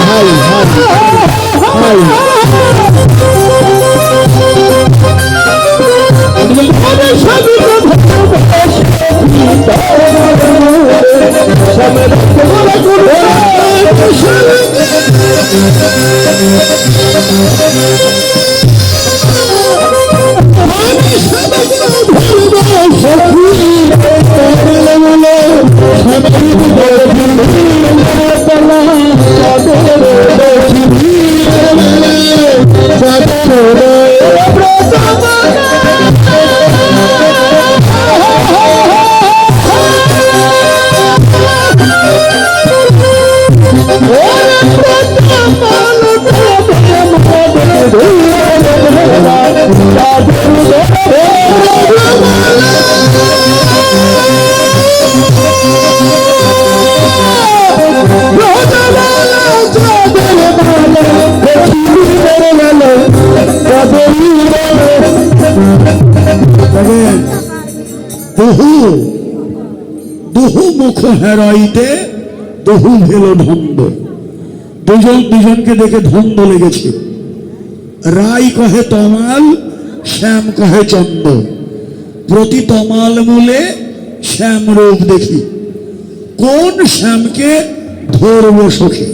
High hi high Señor. বহু বহু মুখ হেরাইতে বহু ভেল ধন্দ দুজন দুজনকে দেখে ধন্দ লেগেছে। রাই কহে তমাল, শ্যাম কহে চন্দ প্রতি তমাল মূলে শ্যাম রূপ দেখি। কোন শ্যামকে ধরব সখী?